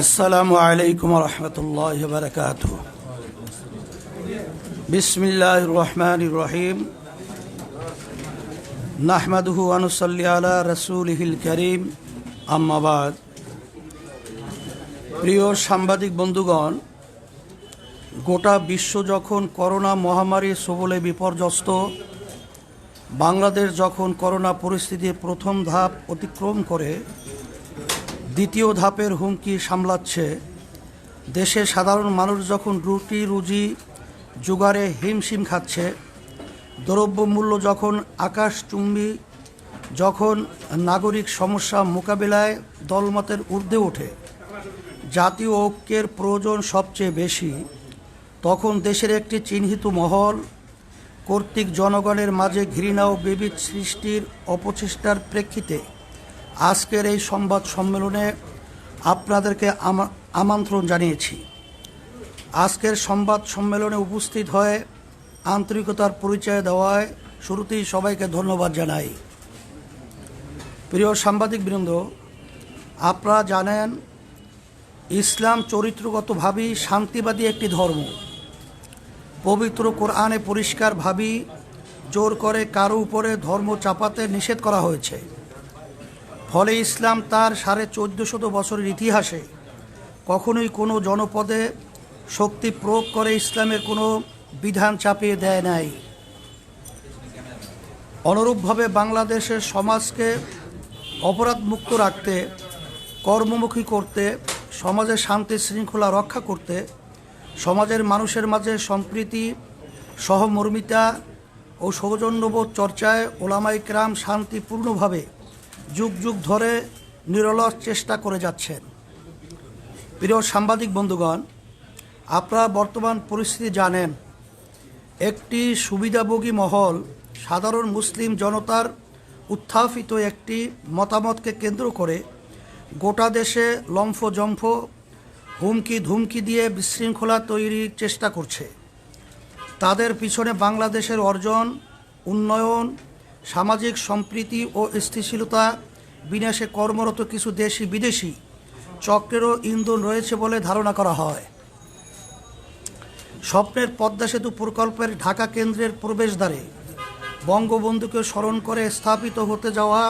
আসসালামু আলাইকুম রহমতুল্লাহ বারকাত বিসমিল্লাহ রহমান রহিম। নাহমাদহু আনুসল্লি আলা রসুল হিল করিম আম্মাবাদ প্রিয় সাংবাদিক বন্ধুগণ, গোটা বিশ্ব যখন করোনা মহামারী সবলে বিপর্যস্ত, বাংলাদেশ যখন করোনা পরিস্থিতির প্রথম ধাপ অতিক্রম করে দ্বিতীয় ধাপের হুমকি সামলাচ্ছে দেশে সাধারণ মানুষ যখন রুটি, রুজি জোগাড়ে হিমশিম খাচ্ছে দ্রব্যমূল্য যখন আকাশচুম্বী যখন নাগরিক সমস্যা মোকাবিলায় দলমতের ঊর্ধ্বে ওঠে, জাতীয় ঐক্যের প্রয়োজন সবচেয়ে বেশি, তখন দেশের একটি চিহ্নিত মহল কর্তৃক জনগণের মাঝে ঘৃণা ও বিবিধ সৃষ্টির অপচেষ্টার প্রেক্ষিতে আজকের এই সংবাদ সম্মেলনে আপনাদেরকে আমন্ত্রণ জানিয়েছি। আজকের সংবাদ সম্মেলনে উপস্থিত হয়ে আন্তরিকতার পরিচয় দেওয়ায় শুরুতেই সবাইকে ধন্যবাদ জানাই। প্রিয় সাংবাদিক সাংবাদিকবৃন্দ, আপনারা জানেন, ইসলাম চরিত্রগতভাবেই শান্তিবাদী একটি ধর্ম। পবিত্র কোরআনে পরিষ্কারভাবেই জোর করে কারও উপরে ধর্ম চাপাতে নিষেধ করা হয়েছে। ফলে ইসলাম তার সাড়ে চোদ্দ শত বছরের ইতিহাসে কখনোই কোনো জনপদে শক্তি প্রয়োগ করে ইসলামের কোনো বিধান চাপিয়ে দেয় নাই। অনুরূপভাবে বাংলাদেশের সমাজকে অপরাধমুক্ত রাখতে, কর্মমুখী করতে, সমাজের শান্তি শৃঙ্খলা রক্ষা করতে, সমাজের মানুষের মাঝে সম্প্রীতি, সহমর্মিতা ও সৌজন্যবোধ চর্চায় ওলামাই ক্রাম শান্তিপূর্ণভাবে যুগ যুগ ধরে নিরলস চেষ্টা করে যাচ্ছেন। প্রিয় সাংবাদিক বন্ধুগণ, আপনারা বর্তমান পরিস্থিতি জানেন, একটি সুবিধাভোগী মহল সাধারণ মুসলিম জনতার উত্থাপিত একটি মতামতকে কেন্দ্র করে গোটা দেশে লম্ফ জম্ফ হুমকি ধুমকি দিয়ে বিশৃঙ্খলা তৈরির চেষ্টা করছে। তাদের পিছনে বাংলাদেশের অর্জন, উন্নয়ন সামাজিক সম্প্রীতি ও স্থিতিশীলতা বিনাশে কর্মরত কিছু দেশি বিদেশি চক্রেরও ইন্ধন রয়েছে বলে ধারণা করা হয়। স্বপ্নের পদ্মা সেতু প্রকল্পের ঢাকা কেন্দ্রের প্রবেশদ্বারে বঙ্গবন্ধুকে স্মরণ করে স্থাপিত হতে যাওয়া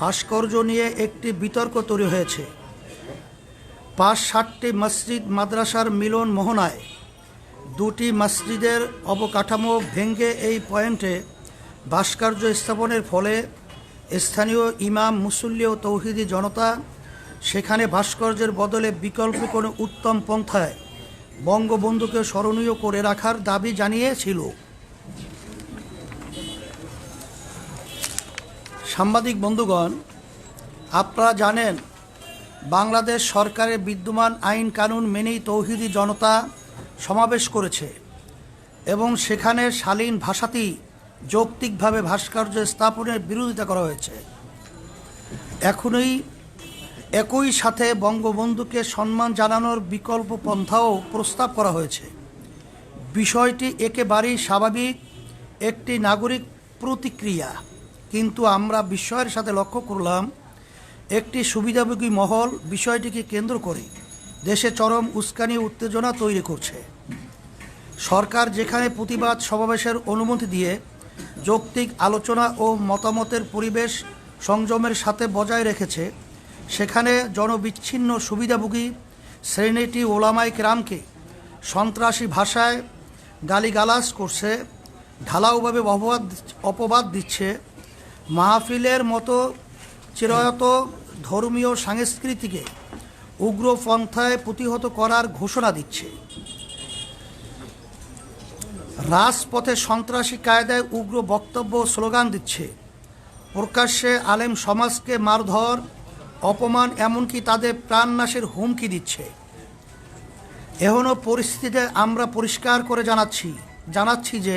ভাস্কর্য নিয়ে একটি বিতর্ক তৈরি হয়েছে। পাঁচ ষাটটি মসজিদ, মাদ্রাসার মিলন মোহনায় দুটি মসজিদের অবকাঠামো ভেঙে এই পয়েন্টে ভাস্কর্য স্থাপনের ফলে স্থানীয় ইমাম, মুসল্লি ও তৌহিদি জনতা সেখানে ভাস্কর্যের বদলে বিকল্প কোনো উত্তম পন্থায় বঙ্গবন্ধুকে স্মরণীয় করে রাখার দাবি জানিয়েছিল। সাংবাদিক বন্ধুগণ, আপনারা জানেন, বাংলাদেশ সরকারের বিদ্যমান আইন কানুন মেনেই তৌহিদি জনতা সমাবেশ করেছে এবং সেখানে শালীন ভাষাতেই যৌক্তিকভাবে ভাস্কর্য স্থাপনের বিরোধিতা করা হয়েছে। এখনই একই সাথে বঙ্গবন্ধুকে সম্মান জানানোর বিকল্প পন্থাও প্রস্তাব করা হয়েছে। বিষয়টি একেবারেই স্বাভাবিক, একটি নাগরিক প্রতিক্রিয়া। কিন্তু আমরা বিস্ময়ের সাথে লক্ষ্য করলাম, একটি সুবিধাভোগী মহল বিষয়টিকে কেন্দ্র করে দেশে চরম উস্কানি উত্তেজনা তৈরি করছে। সরকার যেখানে প্রতিবাদ সমাবেশের অনুমতি দিয়ে যৌক্তিক আলোচনা ও মতামতের পরিবেশ সংযমের সাথে বজায় রেখেছে, সেখানে জনবিচ্ছিন্ন সুবিধাভোগী শ্রেণীটি ওলামাই রামকে সন্ত্রাসী ভাষায় গালিগালাজ করছে, ঢালাওভাবে অপবাদ অপবাদ দিচ্ছে, মাহফিলের মতো চিরায়ত ধর্মীয় সংস্কৃতিকে উগ্রপন্থায় প্রতিহত করার ঘোষণা দিচ্ছে। রাজপথে সন্ত্রাসী কায়দায় উগ্র বক্তব্য স্লোগান দিচ্ছে। প্রকাশ্যে আলেম সমাজকে মারধর, অপমান, এমনকি তাদের প্রাণনাশের হুমকি দিচ্ছে। এখনও পরিস্থিতিতে আমরা পরিষ্কার করে জানাচ্ছি জানাচ্ছি যে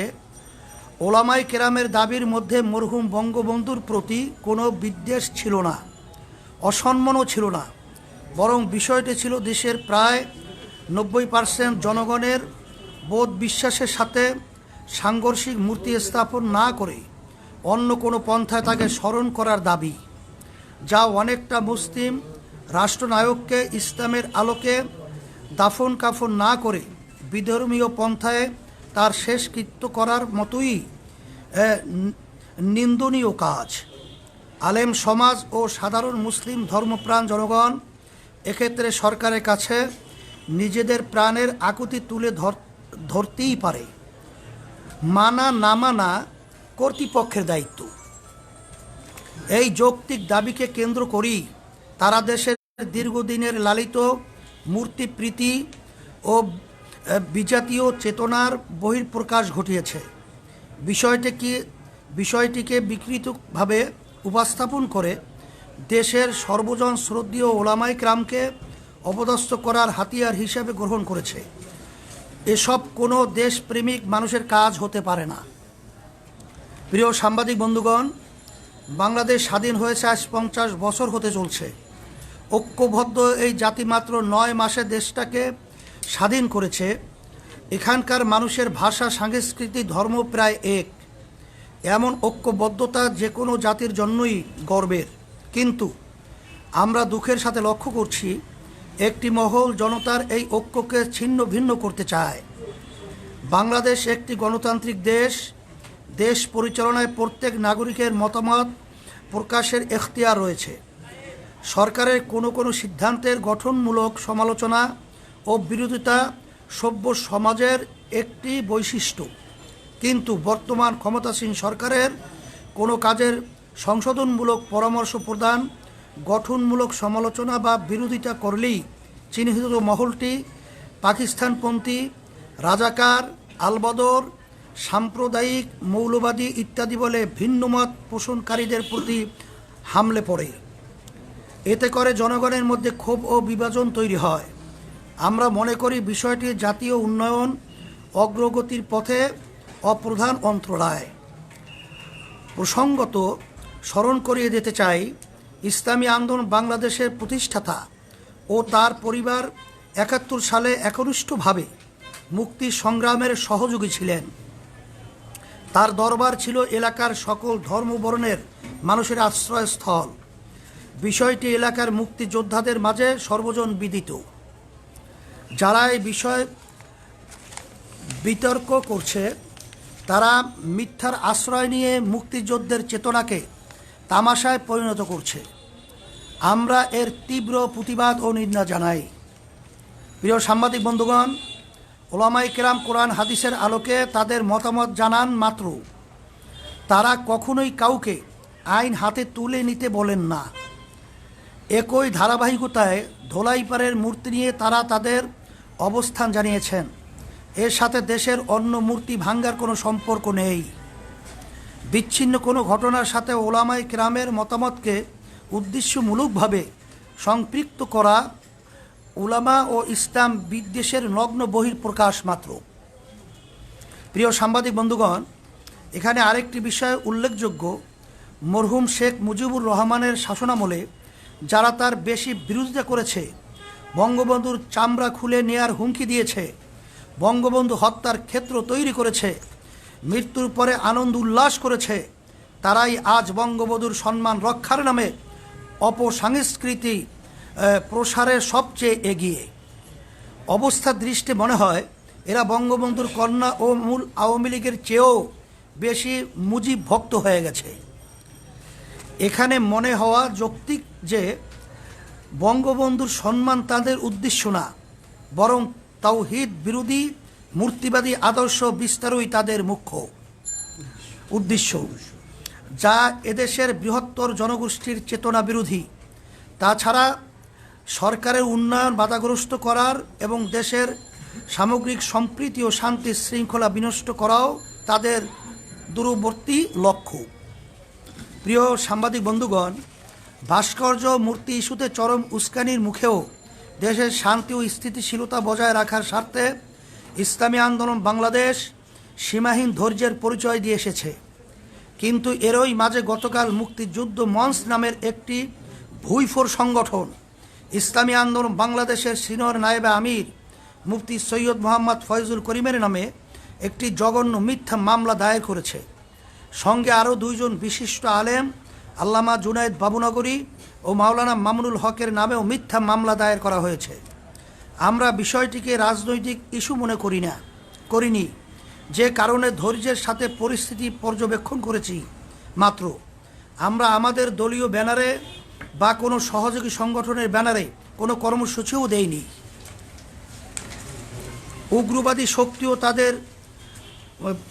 ওলামাই কেরামের দাবির মধ্যে মরহুম বঙ্গবন্ধুর প্রতি কোনো বিদ্বেষ ছিল না, অসম্মানও ছিল না। বরং বিষয়টি ছিল দেশের প্রায় নব্বই পার্সেন্ট জনগণের বোধ বিশ্বাসের সাথে সাংঘর্ষিক মূর্তি স্থাপন না করে অন্য কোনো পন্থায় তাকে স্মরণ করার দাবি, যা অনেকটা মুসলিম রাষ্ট্রনায়ককে ইসলামের আলোকে দাফন কাফন না করে বিধর্মীয় পন্থায় তার শেষকৃত্য করার মতোই নিন্দনীয় কাজ। আলেম সমাজ ও সাধারণ মুসলিম ধর্মপ্রাণ জনগণ এক্ষেত্রে সরকারের কাছে নিজেদের প্রাণের আকুতি তুলে ধর ধরতেই পারে। মানা না মানা কর্তৃপক্ষের দায়িত্ব। এই যৌক্তিক দাবিকে কেন্দ্র করেই তারা দেশের দীর্ঘদিনের লালিত মূর্তিপ্রীতি ও বিজাতীয় চেতনার বহির্প্রকাশ ঘটিয়েছে। বিষয়টিকে বিষয়টিকে বিকৃতভাবে উপস্থাপন করে দেশের সর্বজন শ্রদ্ধীয় ওলামাই ক্রামকে অপদস্থ করার হাতিয়ার হিসাবে গ্রহণ করেছে। এসব কোনো দেশপ্রেমিক মানুষের কাজ হতে পারে না। প্রিয় সাংবাদিক বন্ধুগণ, বাংলাদেশ স্বাধীন হয়েছে আজ পঞ্চাশ বছর হতে চলছে। ঐক্যবদ্ধ এই জাতি মাত্র নয় মাসে দেশটাকে স্বাধীন করেছে। এখানকার মানুষের ভাষা, সংস্কৃতি, ধর্ম প্রায় এক। এমন ঐক্যবদ্ধতা যে কোনো জাতির জন্যই গর্বের। কিন্তু আমরা দুঃখের সাথে লক্ষ্য করছি একটি মহল জনতার এই ঐক্যকে ছিন্ন ভিন্ন করতে চায়। বাংলাদেশ একটি গণতান্ত্রিক দেশ। দেশ পরিচালনায় প্রত্যেক নাগরিকের মতামত প্রকাশের এখতিয়ার রয়েছে। সরকারের কোনো কোনো সিদ্ধান্তের গঠনমূলক সমালোচনা ও বিরোধিতা সভ্য সমাজের একটি বৈশিষ্ট্য। কিন্তু বর্তমান ক্ষমতাসীন সরকারের কোনো কাজের সংশোধনমূলক পরামর্শ প্রদান গঠনমূলক সমালোচনা বা বিরোধিতা করলেই চিহ্নিত মহলটি পাকিস্তানপন্থী, রাজাকার, আলবদর, সাম্প্রদায়িক, মৌলবাদী ইত্যাদি বলে ভিন্নমত পোষণকারীদের প্রতি হামলে পড়ে। এতে করে জনগণের মধ্যে ক্ষোভ ও বিভাজন তৈরি হয়। আমরা মনে করি বিষয়টি জাতীয় উন্নয়ন, অগ্রগতির পথে অপ্রধান অন্তরায়। প্রসঙ্গত স্মরণ করিয়ে দিতে চাই ইসলামী আন্দোলন বাংলাদেশের প্রতিষ্ঠাতা ও তার পরিবার একাত্তর সালে একনিষ্ঠভাবে মুক্তি সংগ্রামের সহযোগী ছিলেন। তার দরবার ছিল এলাকার সকল ধর্মবর্ণের মানুষের আশ্রয়স্থল। বিষয়টি এলাকার মুক্তিযোদ্ধাদের মাঝে সর্বজন বিদিত। যারা এই বিষয় বিতর্ক করছে, তারা মিথ্যার আশ্রয় নিয়ে মুক্তিযোদ্ধের চেতনাকে তামাশায় পরিণত করছে। আমরা এর তীব্র প্রতিবাদ ও নিন্দা জানাই। প্রিয় সাংবাদিক বন্ধুগণ ওলামাই কেরাম কোরআন হাদিসের আলোকে তাদের মতামত জানান মাত্র। তারা কখনোই কাউকে আইন হাতে তুলে নিতে বলেন না। একই ধারাবাহিকতায় ধোলাইপাড়ের মূর্তি নিয়ে তারা তাদের অবস্থান জানিয়েছেন। এর সাথে দেশের অন্য মূর্তি ভাঙ্গার কোনো সম্পর্ক নেই। বিচ্ছিন্ন কোনো ঘটনার সাথে ওলামাই গ্রামের মতামতকে উদ্দেশ্যমূলকভাবে সম্পৃক্ত করা উলামা ও ইসলাম বিদ্বেষের নগ্ন বহির্প্রকাশ মাত্র। প্রিয় সাংবাদিক বন্ধুগণ, এখানে আরেকটি বিষয় উল্লেখযোগ্য। মরহুম শেখ মুজিবুর রহমানের শাসনামলে যারা তার বেশি বিরোধিতা করেছে, বঙ্গবন্ধুর চামড়া খুলে নেয়ার হুমকি দিয়েছে, বঙ্গবন্ধু হত্যার ক্ষেত্র তৈরি করেছে, মৃত্যুর পরে আনন্দ উল্লাস করেছে, তারাই আজ বঙ্গবন্ধুর সম্মান রক্ষার নামে অপসংস্কৃতি আহ, প্রসারের সবচেয়ে এগিয়ে। অবস্থার দৃষ্টি মনে হয় এরা বঙ্গবন্ধুর কন্যা ও মূল আওয়ামী লীগের চেয়েও বেশি মুজিব ভক্ত হয়ে গেছে। এখানে মনে হওয়া যৌক্তিক যে বঙ্গবন্ধুর সম্মান তাদের উদ্দেশ্য না বরং তাওহিদ বিরোধী মূর্তিবাদী আদর্শ বিস্তারই তাদের মুখ্য উদ্দেশ্য। যা এদেশের বৃহত্তর জনগোষ্ঠীর চেতনা বিরোধী। তাছাড়া সরকারের উন্নয়ন বাধাগ্রস্ত করার এবং দেশের সামগ্রিক সম্প্রীতি ও শান্তি শৃঙ্খলা বিনষ্ট করাও তাদের দূরবর্তী লক্ষ্য। প্রিয় সাংবাদিক বন্ধুগণ, ভাস্কর্য মূর্তি ইস্যুতে চরম উস্কানির মুখেও দেশের শান্তি ও স্থিতিশীলতা বজায় রাখার স্বার্থে ইসলামী আন্দোলন বাংলাদেশ সীমাহীন ধৈর্যের পরিচয় দিয়ে এসেছে। কিন্তু এরই মাঝে গতকাল মুক্তিযুদ্ধ মঞ্চ নামের একটি ভুইফোর সংগঠন, ইসলামী আন্দোলন বাংলাদেশের সিনিয়র নায়েবে আমির মুফতি সৈয়দ মোহাম্মদ ফয়জুল করিমের নামে একটি জঘন্য মিথ্যা মামলা দায়ের করেছে। সঙ্গে আরও দুইজন বিশিষ্ট আলেম, আল্লামা জুনায়েদ বাবুনগরী ও মাওলানা মামুনুল হকের নামেও মিথ্যা মামলা দায়ের করা হয়েছে। আমরা বিষয়টিকে রাজনৈতিক ইস্যু মনে করি না, করিনি। যে কারণে ধৈর্যের সাথে পরিস্থিতি পর্যবেক্ষণ করেছি। মাত্র আমরা আমাদের দলীয় ব্যানারে বা কোনো সহযোগী সংগঠনের ব্যানারে কোনো কর্মসূচিও দেইনি। উগ্রবাদী শক্তি ও তাদের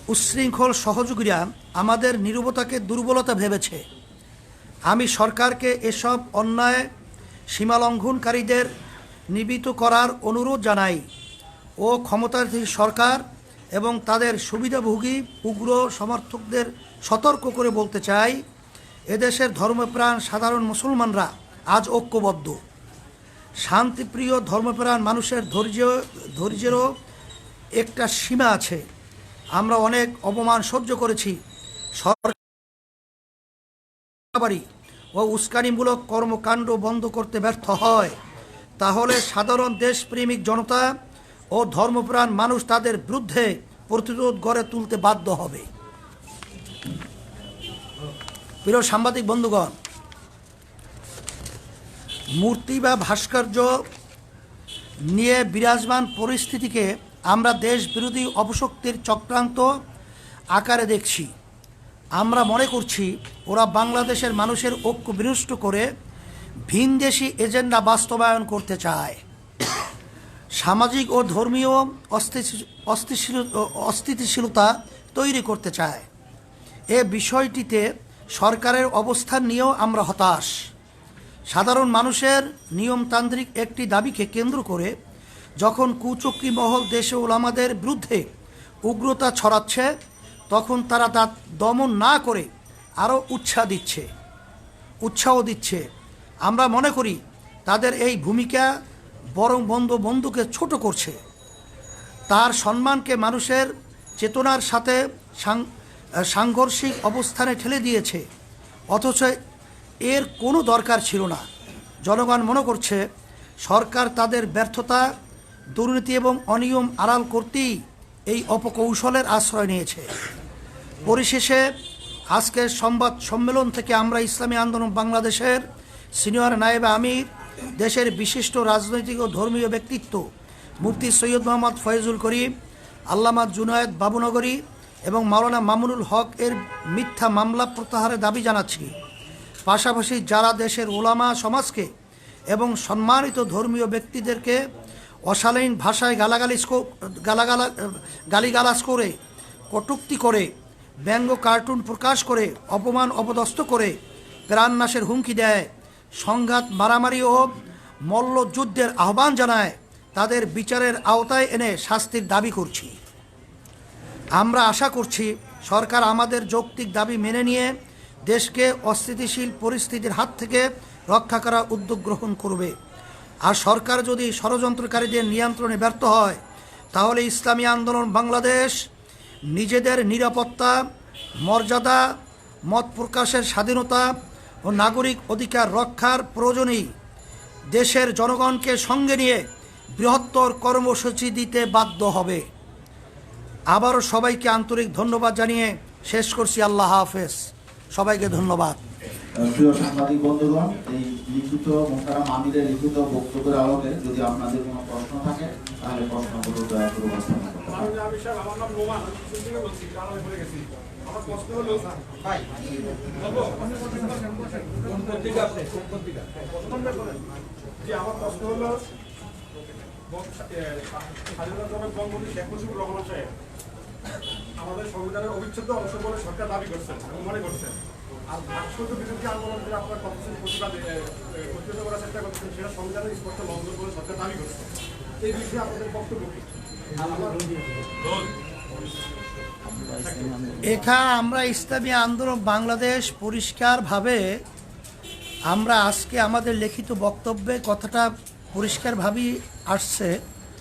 উচ্ছৃঙ্খল সহযোগীরা আমাদের নিরবতাকে দুর্বলতা ভেবেছে। আমি সরকারকে এসব অন্যায় সীমালঙ্ঘনকারীদের নিবিত করার অনুরোধ জানাই ও ক্ষমতাধীন সরকার এবং তাদের সুবিধাভোগী উগ্র সমর্থকদের সতর্ক করে বলতে চাই, এদেশের ধর্মপ্রাণ সাধারণ মুসলমানরা আজ ঐক্যবদ্ধ। শান্তিপ্রিয় ধর্মপ্রাণ মানুষের ধৈর্য, ধৈর্যেরও একটা সীমা আছে। আমরা অনেক অপমান সহ্য করেছি। সরকারি ও উস্কানিমূলক কর্মকাণ্ড বন্ধ করতে ব্যর্থ হয়। তাহলে সাধারণ দেশপ্রেমিক জনতা ও ধর্মপ্রাণ মানুষ তাদের বিরুদ্ধে প্রতিরোধ গড়ে তুলতে বাধ্য হবে। প্রিয় সাংবাদিক বন্ধুগণ, মূর্তি বা ভাস্কর্য নিয়ে বিরাজমান পরিস্থিতিকে আমরা দেশ বিরোধী অপশক্তির চক্রান্ত আকারে দেখছি। আমরা মনে করছি ওরা বাংলাদেশের মানুষের ঐক্য বিনষ্ট করে ভিনদেশি এজেন্ডা বাস্তবায়ন করতে চায়। সামাজিক ও ধর্মীয় অস্থিতিশীল- অস্থিতিশীলতা তৈরি করতে চায়। এ বিষয়টিতে সরকারের অবস্থান নিয়েও আমরা হতাশ। সাধারণ মানুষের নিয়মতান্ত্রিক একটি দাবিকে কেন্দ্র করে যখন কুচক্রী মহল দেশে ওলামাদের বিরুদ্ধে উগ্রতা ছড়াচ্ছে, তখন তারা তা দমন না করে আরও উৎসাহ দিচ্ছে। উৎসাহ দিচ্ছে। আমরা মনে করি তাদের এই ভূমিকা বরং বন্ধু বন্ধুকে ছোট করছে। তার সম্মানকে মানুষের চেতনার সাথে সাংঘর্ষিক অবস্থানে ঠেলে দিয়েছে। অথচ এর কোনো দরকার ছিল না। জনগণ মনে করছে, সরকার তাদের ব্যর্থতা, দুর্নীতি এবং অনিয়ম আড়াল করতেই এই অপকৌশলের আশ্রয় নিয়েছে। পরিশেষে আজকের সংবাদ সম্মেলন থেকে আমরা ইসলামী আন্দোলন বাংলাদেশের সিনিয়র নায়েব আমির দেশের বিশিষ্ট রাজনৈতিক ও ধর্মীয় ব্যক্তিত্ব, মুফতি সৈয়দ মোহাম্মদ ফয়জুল করিম, আল্লামা জুনায়েদ বাবুনগরী এবং মাওলানা মামুনুল হক এর মিথ্যা মামলা প্রত্যাহারের দাবি জানাচ্ছি। পাশাপাশি যারা দেশের ওলামা সমাজকে এবং সম্মানিত ধর্মীয় ব্যক্তিদেরকে অশালীন ভাষায় গালাগালি গালাগালা গালিগালাজ করে, কটুক্তি করে, ব্যঙ্গ কার্টুন প্রকাশ করে, অপমান অপদস্থ করে, প্রাণনাশের হুমকি দেয় সংঘাত, মারামারি ও মল্লযুদ্ধের আহ্বান জানায় তাদের বিচারের আওতায় এনে শাস্তির দাবি করছি। আমরা আশা করছি সরকার আমাদের যৌক্তিক দাবি মেনে নিয়ে দেশকে অস্থিতিশীল পরিস্থিতির হাত থেকে রক্ষা করার উদ্যোগ গ্রহণ করবে। আর সরকার যদি ষড়যন্ত্রকারীদের নিয়ন্ত্রণে ব্যর্থ হয়, তাহলে ইসলামী আন্দোলন বাংলাদেশ নিজেদের নিরাপত্তা, মর্যাদা, মত প্রকাশের স্বাধীনতা ও নাগরিক অধিকার রক্ষার প্রয়োজনেই দেশের জনগণকে সঙ্গে নিয়ে বৃহত্তর কর্মসূচি দিতে বাধ্য হবে। আবারও সবাইকে আন্তরিক ধন্যবাদ জানিয়ে শেষ করছি। আল্লাহ হাফেজ। সবাইকে ধন্যবাদ। প্রিয় সাংবাদিক বন্ধুগণ এই লিখিত মোকারাম আমিরের লিখিত বক্তব্যের আলোকে যদি আপনাদের কোনো প্রশ্ন থাকে তাহলে প্রশ্নগুলো দয়া করে উপস্থাপন করতে আমাদের সংবিধানের অবিচ্ছেদ্য অংশ বলে সরকার দাবি করছেন মনে করছেন আর ভাস্কর্য বিরোধী আন্দোলন যে আপনার কর্মসূচি প্রতিবাদ করার চেষ্টা করছেন, সেটা সংবিধানের স্পষ্ট লঙ্ঘন বলে সরকার দাবি করছে। এই বিষয়ে আপনাদের বক্তব্য কি? আমার এখা আমরা ইসলামী আন্দোলন বাংলাদেশ পরিষ্কারভাবে আমরা আজকে আমাদের লিখিত বক্তব্যে কথাটা পরিষ্কারভাবেই আসছে।